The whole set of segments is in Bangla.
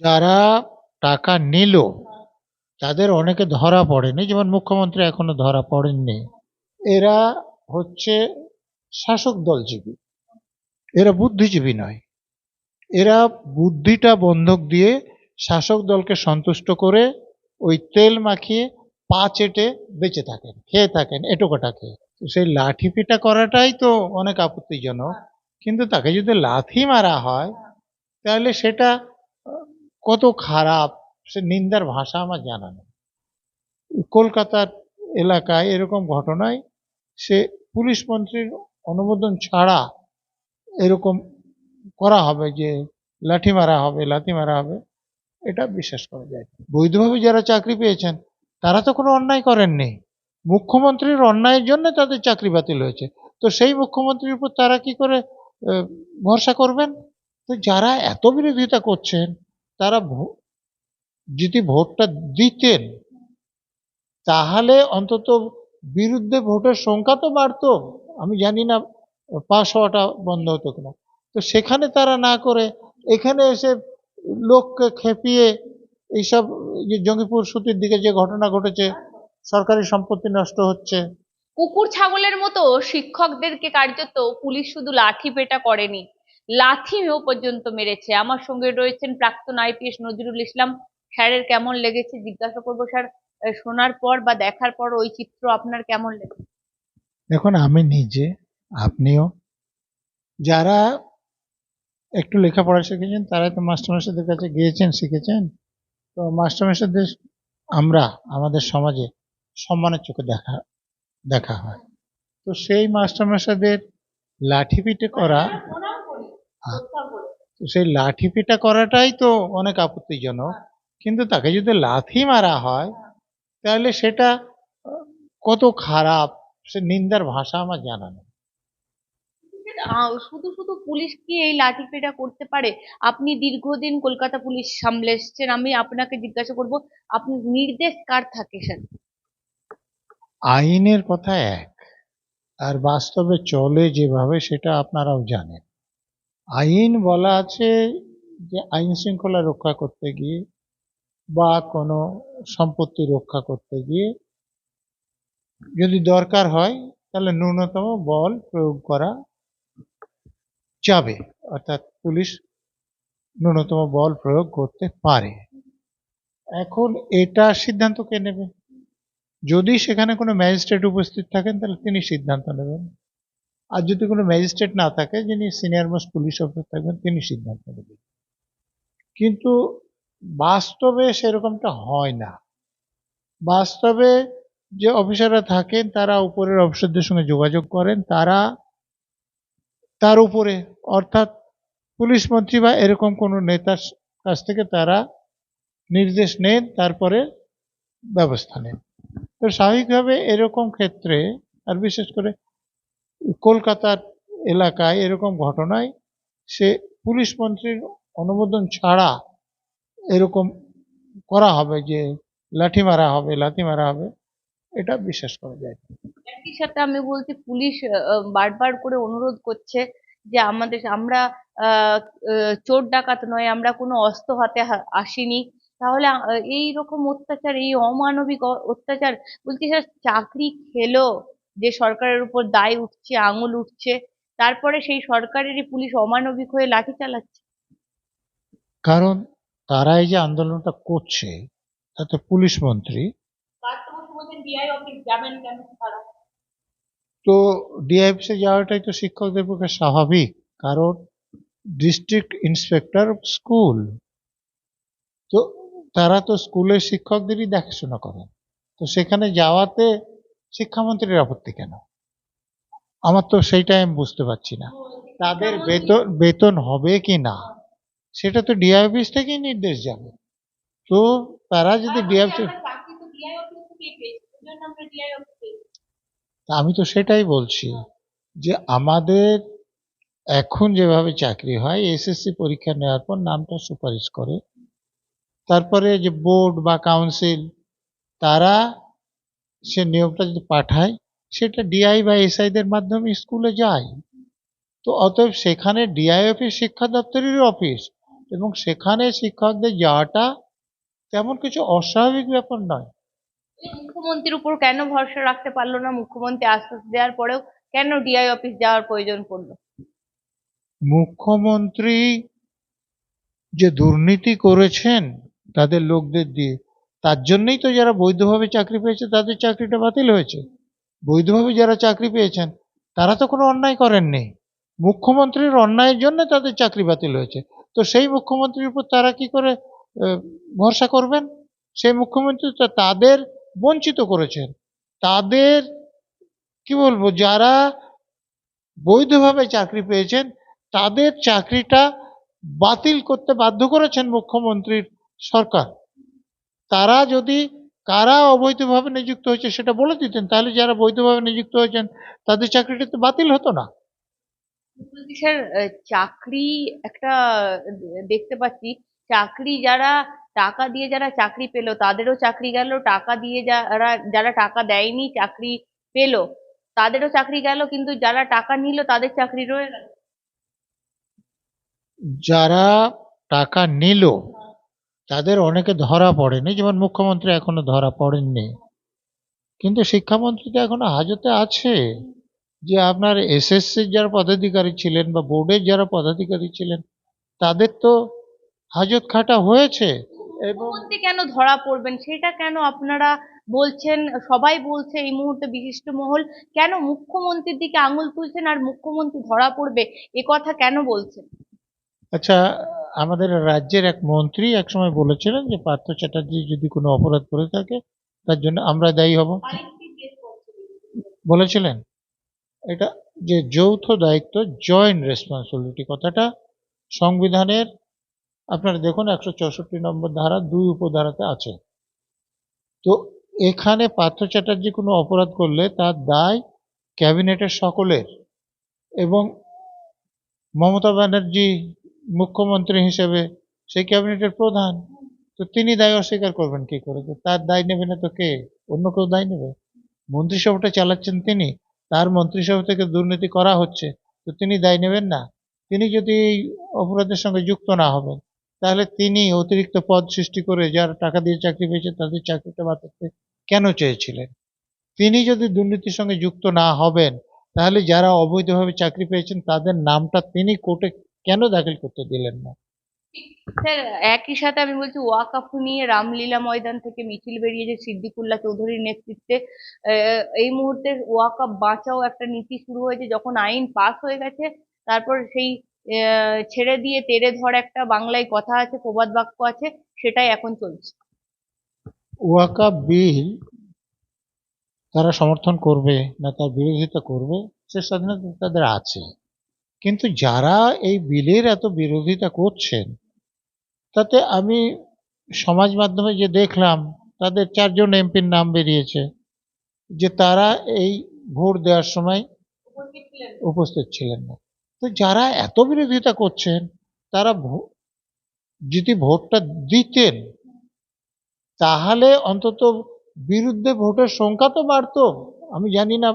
যারা টাকা নিল, তাদের অনেকে ধরা পড়েনি, যেমন মুখ্যমন্ত্রী এখনও ধরা পড়েননি। এরা হচ্ছে শাসক দলজীবী। এরা বুদ্ধিজীবী নয়। এরা বুদ্ধিটা বন্ধক দিয়ে শাসক দলকে সন্তুষ্ট করে ওই তেল মাখিয়ে পা চেটে বেঁচে থাকেন, খেয়ে থাকেন, এটোকাটা খেয়ে। সেই লাঠি পিটা করাটাই তো অনেক আপত্তিজনক। কিন্তু তাকে যদি লাথি মারা হয়, তাহলে সেটা কত খারাপ, সে নিন্দার ভাষা আমার জানা নেই। কলকাতার এলাকায় এরকম ঘটনায় সে পুলিশ মন্ত্রীর অনুমোদন ছাড়া এরকম করা হবে যে লাঠি মারা হবে, লাথি মারা হবে, এটা বিশ্বাস করা যায় বৈধভাবে যারা চাকরি পেয়েছেন, তারা তো কোনো অন্যায় করেননি। মুখ্যমন্ত্রীর অন্যায়ের জন্য তাদের চাকরি বাতিল হয়েছে। তো সেই মুখ্যমন্ত্রীর উপর তারা কি করে ভরসা করবেন? তো যারা এত বিরোধিতা করছেন তারা যদি ভোটটা দিতেন, তাহলে অন্তত বিরুদ্ধে ভোটের সংখ্যা তো বাড়তো। আমি জানি না, পাশ হওয়াটা বন্ধ হতো কিনা। তো সেখানে তারা না করে, এখানে এসে লোককে খেপিয়ে এইসব জঙ্গিপুর সুতির দিকে যে ঘটনা ঘটেছে, সরকারি সম্পত্তি নষ্ট হচ্ছে। কুকুর ছাগলের মতো শিক্ষকদেরকে কার্যত পুলিশ শুধু লাঠি পেটা করেনি। লাথিও পর্যন্ত মেরেছে। আমার সঙ্গে রয়েছেন প্রাক্তন আইপিএস নজরুল ইসলাম। স্যারের কেমন লেগেছে জিজ্ঞাসা করব, স্যার? শোনার পর বা দেখার পর ওই চিত্র আপনার কেমন লেগেছে? এখন আমি নিজে, আপনিও, যারা একটু লেখাপড়া শিখেছেন তারা তো মাস্টারমশাইদের কাছে গিয়েছেন, শিখেছেন। তো মাস্টারমশাইদের আমরা, আমাদের সমাজে সম্মানের চোখে দেখা দেখা হয়। তো সেই মাস্টারমশাইদের লাঠি পিটে করা সেই লাঠি পিটা করাটাই তো অনেক আপত্তিজনক। কিন্তু তাকে যদি লাথি মারা হয় তাহলে সেটা কত খারাপ সে নিন্দার ভাষা আমার জানা নেই। শুধু শুধু পুলিশ কি এই লাঠি পেটা করতে পারে? আপনি দীর্ঘদিন কলকাতা পুলিশ সামলে এসছেন আমি আপনাকে জিজ্ঞাসা করব আপনি নির্দেশ কার থাকে স্যার? আইনের কথা এক আর বাস্তবে চলে যেভাবে সেটা আপনারাও জানেন। আইন বলা আছে যে আইন শৃঙ্খলা রক্ষা করতে গিয়ে বা কোনো সম্পত্তি রক্ষা করতে গিয়ে যদি দরকার হয়, তাহলে ন্যূনতম বল প্রয়োগ করা যাবে। অর্থাৎ পুলিশ ন্যূনতম বল প্রয়োগ করতে পারে। এখন এটা সিদ্ধান্ত কে নেবে? যদি সেখানে কোনো ম্যাজিস্ট্রেট উপস্থিত থাকেন, তাহলে তিনি সিদ্ধান্ত নেবেন। আর যদি কোনো ম্যাজিস্ট্রেট না থাকে, যিনি সিনিয়র মোস্ট পুলিশ অফিসার থাকবেন, তিনি সিদ্ধান্ত নেবেন। কিন্তু বাস্তবে সেরকমটা হয় না। বাস্তবে যে অফিসাররা থাকেন, তারা উপরের অফিসারদের সঙ্গে যোগাযোগ করেন, তারা তার উপরে, অর্থাৎ পুলিশ মন্ত্রী বা এরকম কোনো নেতার কাছ থেকে তারা নির্দেশ নেন, তারপরে ব্যবস্থা নেন। তো স্বাভাবিকভাবে এরকম ক্ষেত্রে, আর বিশেষ করে কলকাতার এলাকায় এরকম ঘটনায় সে পুলিশ মন্ত্রীর অনুমোদন ছাড়া এরকম করা হবে যে লাঠি মারা হবে, লাথি মারা হবে, এটা বিশ্বাস করা যায় একই সাথে আমি বলছি, পুলিশ বারবার করে অনুরোধ করছে যে আমাদের, আমরা চোর ডাকাত নয়, আমরা কোনো অস্ত্র হাতে আসিনি। তাহলে এই রকম অত্যাচার, এই অমানবিক অত্যাচার, বলছি, স্যার, চাকরি খেলো। যে সরকারের উপর দায় উঠছে, আঙুল উঠছে, তারপরে সেই সরকারেরই পুলিশ অমানবিক হয়ে লাঠি চালাচ্ছে। কারণ তারা এই যে আন্দোলনটা করছে, তাতে পুলিশ মন্ত্রী তো ডিআইএফসে যাওয়াটাই তো শিক্ষকদের পক্ষে স্বাভাবিক, কারণ ডিস্ট্রিক্ট ইন্সপেক্টর স্কুল। তো তারা তো স্কুলের শিক্ষকদেরই দেখাশোনা করেন। তো সেখানে যাওয়াতে শিক্ষামন্ত্রীর আপত্তি কেন? আমার তো সেইটাই আমি বুঝতে পারছি না। তাদের বেতন বেতন হবে কি না? সেটা তো ডিআইএফিস থেকেই নির্দেশ যাবে। তো তারা যদি আমি তো সেটাই বলছি যে আমাদের এখন যেভাবে চাকরি হয় এসএসসি পরীক্ষা নেওয়ার পর নামটা সুপারিশ করে। তারপরে যে বোর্ড বা কাউন্সিল তারা সে নিয়োগটা যদি পাঠায় সেটা ডিআই বা এসআইদের মাধ্যমে স্কুলে যায়। তো অতএব সেখানে ডিআই অফিস শিক্ষা দপ্তরের অফিস এবং সেখানে শিক্ষকদের যাওয়াটা তেমন কিছু অস্বাভাবিক ব্যাপার নয়। মুখ্যমন্ত্রীর উপর কেন ভরসা রাখতে পারল না? মুখ্যমন্ত্রী আশ্বাস দেওয়ার পরেও কেন ডিআই অফিস যাওয়ার প্রয়োজন পড়ল? মুখ্যমন্ত্রী যে দুর্নীতি করেছেন তাদের লোকদের দিয়ে তার জন্যই তো যারা বৈধভাবে চাকরি পেয়েছে, তাদের চাকরিটা বাতিল হয়েছে। বৈধভাবে যারা চাকরি পেয়েছেন, তারা তো কোনো অন্যায় করেননি। মুখ্যমন্ত্রীর অন্যায়ের জন্য তাদের চাকরি বাতিল হয়েছে। তো সেই মুখ্যমন্ত্রীর উপর তারা কি করে ভরসা করবেন? সেই মুখ্যমন্ত্রী তো তাদের বঞ্চিত করেছেন। তাদের, কি বলব, যারা বৈধভাবে চাকরি পেয়েছেন, তাদের চাকরিটা বাতিল করতে বাধ্য করেছেন মুখ্যমন্ত্রীর সরকার। তারা যদি কারা অবৈধভাবে নিযুক্ত হয়েছে সেটা বলে দিতেন তাহলে যারা বৈধভাবে নিযুক্ত হয়েছেন তাদের চাকরিটা তো বাতিল হতো না। স্যার চাকরি একটা দেখতে পাচ্ছি চাকরি যারা টাকা দিয়ে যারা চাকরি পেল তাদেরও চাকরি গেল টাকা দিয়ে যারা যারা টাকা দেয়নি চাকরি পেল তাদেরও চাকরি গেল কিন্তু যারা টাকা নিল তাদের চাকরি রয়ে গেল। যারা টাকা নিল তাদের অনেকে ধরা পড়েনি, যেমন মুখ্যমন্ত্রী এখনও ধরা পড়েননি। কিন্তু শিক্ষামন্ত্রী তো এখনও হাজতে আছে। যে আপনার এসএসসির যারা পদাধিকারী ছিলেন বা বোর্ডের যারা পদাধিকারী ছিলেন, তাদের তো হাজত খাটা হয়েছে এবং কেন ধরা পড়বেন? সেটা কেন আপনারা বলছেন? সবাই বলছে এই মুহূর্তে বিশিষ্ট মহল। কেন মুখ্যমন্ত্রীর দিকে আঙুল তুলছেন আর মুখ্যমন্ত্রী ধরা পড়বে? এ কথা কেন বলছেন? আচ্ছা আমাদের রাজ্যের এক মন্ত্রী একসময় বলেছিলেন যে পার্থ চ্যাটার্জি যদি কোনো অপরাধ করে থাকে তার জন্য আমরা দায়ী হব। বলেছিলেন? এটা যে যৌথ দায়িত্ব জয়েন্ট রেসপন্সিবিলিটি কথাটা সংবিধানের আপনারা দেখুন একশো চৌষট্টি নম্বর ধারা দুই উপধারাতে আছে। তো এখানে পার্থ চ্যাটার্জি কোনো অপরাধ করলে তার দায় ক্যাবিনেটের সকলের এবং মমতা ব্যানার্জি মুখ্যমন্ত্রী হিসেবে সেই ক্যাবিনেটের প্রধান। তো তিনি দায় অস্বীকার করবেন কি করে? তার দায় নেবে না তো কে? অন্য কেউ দায় নেবে? মন্ত্রিসভাটা চালাচ্ছেন তিনি, তার মন্ত্রিসভা থেকে দুর্নীতি করা হচ্ছে, তো তিনি দায় নেবেন না? তিনি যদি এই অপরাধের সঙ্গে যুক্ত না হবেন, তাহলে তিনি অতিরিক্ত পদ সৃষ্টি করে যারা টাকা দিয়ে চাকরি পেয়েছে, তাদের চাকরিটা বাঁচাতে কেন চেয়েছিলেন? তিনি যদি দুর্নীতির সঙ্গে যুক্ত না হবেন, তাহলে যারা অবৈধভাবে চাকরি পেয়েছেন, তাদের নামটা তিনি কোর্টে কেন দাখিল করতে দিলেন না? স্যার একই সাথে আমি বলছি ওয়াকাফ নিয়ে রামলীলা ময়দান থেকে মিছিল বেরিয়েছে সিদ্দিকুল্লাহ চৌধুরীর নেতৃত্বে এই মুহূর্তে ওয়াকাফ বাঁচাও একটা নীতি শুরু হয়েছে যখন আইন পাস হয়ে গেছে তারপর সেই ছেড়ে দিয়ে তেরে ধর একটা বাংলায় কথা আছে প্রবাদ বাক্য আছে সেটাই এখন চলছে। ওয়াকা বিল তারা সমর্থন করবে না তার বিরোধিতা করবে? সে স্বাধীনতা তাদের আছে। কিন্তু যারা এই বিলের এত বিরোধিতা করছেন, তাতে আমি সমাজ মাধ্যমে যে দেখলাম, তাদের চারজন এমপির নাম বেরিয়েছে, যে তারা এই ভোট দেওয়ার সময় উপস্থিত ছিলেন না। তো যারা এত বিরোধিতা করছেন, তারা যদি ভোটটা দিতেন, তাহলে অন্তত বিরুদ্ধে ভোটের সংখ্যা তো বাড়তো। আমি জানি না,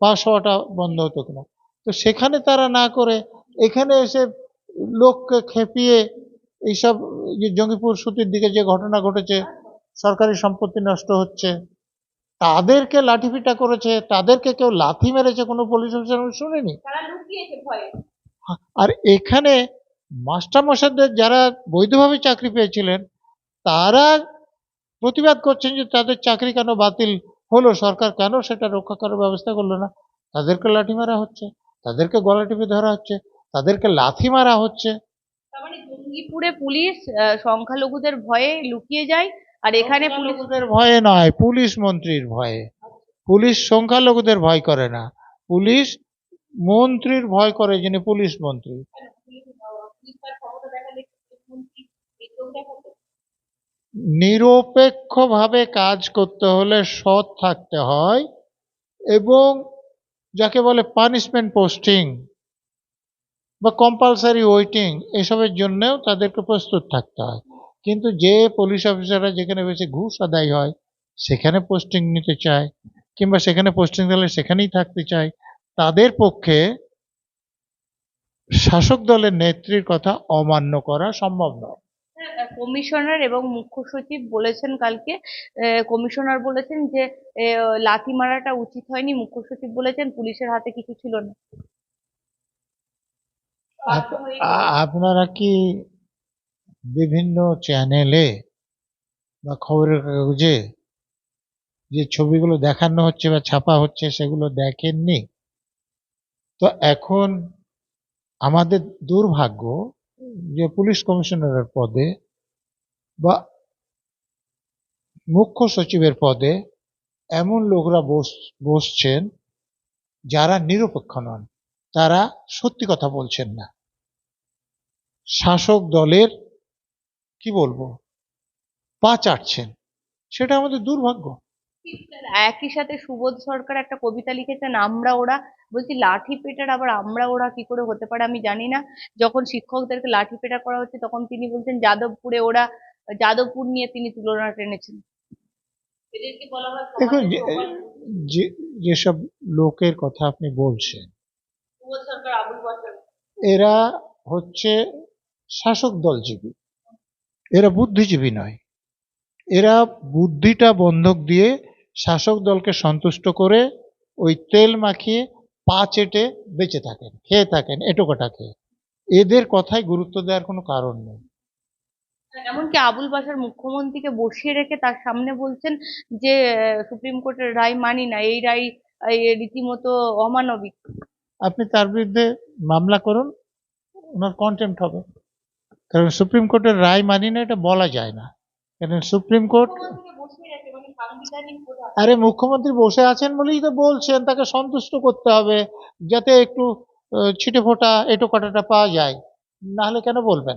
পাশ হওয়াটা বন্ধ হতো কিনা। তো সেখানে তারা না করে এখানে এসে লোককে খেপিয়ে এইসব যে জঙ্গিপুর সুতির দিকে যে ঘটনা ঘটেছে সরকারি সম্পত্তি নষ্ট হচ্ছে তাদেরকে লাঠিপিটা করেছে তাদেরকে কেউ লাথি মেরেছে কোনো পুলিশ অফিসার আমি শুনিনি। আর এখানে মাস্টারমশাইদের যারা বৈধভাবে চাকরি পেয়েছিলেন তারা প্রতিবাদ করছেন যে তাদের চাকরি কেন বাতিল হলো সরকার কেন সেটা রক্ষা করার ব্যবস্থা করল না? তাদেরকে লাঠি মারা হচ্ছে। তাদেরকে গলা টিপে ধরা হচ্ছে তাদেরকে লাথি মারা হচ্ছে। জঙ্গিপুরে পুলিশ সংখ্যালঘুদের ভয়ে লুকিয়ে যায় আর এখানে পুলিশ সংখ্যালঘুদের ভয়ে নয় পুলিশ মন্ত্রীর ভয়ে। পুলিশ সংখ্যালঘুদের ভয় করে না। পুলিশ মন্ত্রীর ভয় করে যিনি পুলিশ মন্ত্রী। নিরপেক্ষভাবে কাজ করতে হলে সৎ থাকতে হয় এবং যাকে বলে পানিশমেন্ট পোস্টিং বা কম্পালসারি ওয়েটিং এসবের জন্যেও তাদেরকে প্রস্তুত থাকতে হয়। কিন্তু যে পুলিশ অফিসাররা যেখানে বেশি ঘুষ আদায় হয়, সেখানে পোস্টিং নিতে চায়, কিংবা সেখানে পোস্টিং দিলে সেখানেই থাকতে চায়, তাদের পক্ষে শাসক দলের নেত্রীর কথা অমান্য করা সম্ভব নয়। কমিশনার এবং মুখ্য সচিব বলেছেন কালকে। কমিশনার বলেছেন যে লাথি মারাটা উচিত হয়নি। মুখ্য সচিব বলেছেন পুলিশের হাতে কিছু ছিল না। আপনারা কি বিভিন্ন চ্যানেলে বা খবরের কাগজে যে ছবিগুলো দেখানো হচ্ছে বা ছাপা হচ্ছে সেগুলো দেখেননি? তো এখন আমাদের দুর্ভাগ্য যে পুলিশ কমিশনারের পদে বা মুখ্য সচিবের পদে এমন লোকরা বস, বসছেন যারা নিরপেক্ষ নন। তারা সত্যি কথা বলছেন না। শাসক দলের, কি বলব, পা চাটছেন। সেটা আমাদের দুর্ভাগ্য। একই সাথে সুবোধ সরকার একটা কবিতা লিখেছেন আমরা ওরা বলছি লাঠি পেটার আবার আমরা ওরা কি করে হতে পারে আমি জানি না। যখন শিক্ষকদেরকে লাঠি পেটা করা হচ্ছে তখন তিনি বলছেন যাদবপুরে ওরা যাদবপুর নিয়ে তিনি তুলনা টেনেছেন। দেখুন যেসব লোকের কথা আপনি বলছেন এরা হচ্ছে শাসক দলজীবী। এরা বুদ্ধিজীবী নয়। এরা বুদ্ধিটা বন্ধক দিয়ে শাসক দলকে সন্তুষ্ট করে ওই তেল মাখিয়ে পা চেটে বেঁচে থাকেন খেয়ে থাকেন এটোকাটা খেয়ে। এদের কথায় গুরুত্ব দেওয়ার কোনো কারণ নেই। এমনকি আবুল বাসার মুখ্যমন্ত্রীকে বসিয়ে রেখে তার সামনে বলছেন যে সুপ্রিম কোর্টের রায় মানি না এই রায় রীতিমতো অমানবিক। আপনি তার বিরুদ্ধে মামলা করুন ওনার কন্টেম্প হবে। কারণ সুপ্রিম কোর্টের রায় মানি না এটা বলা যায় না। কারণ সুপ্রিম কোর্ট আরে মুখ্যমন্ত্রী বসে আছেন বলেই তো বলছেন, তাকে সন্তুষ্ট করতে হবে যাতে একটু ছিটেফোঁটা ছিটে ফোটা এটো কাটাটা পাওয়া যায়। নাহলে কেন বলবেন?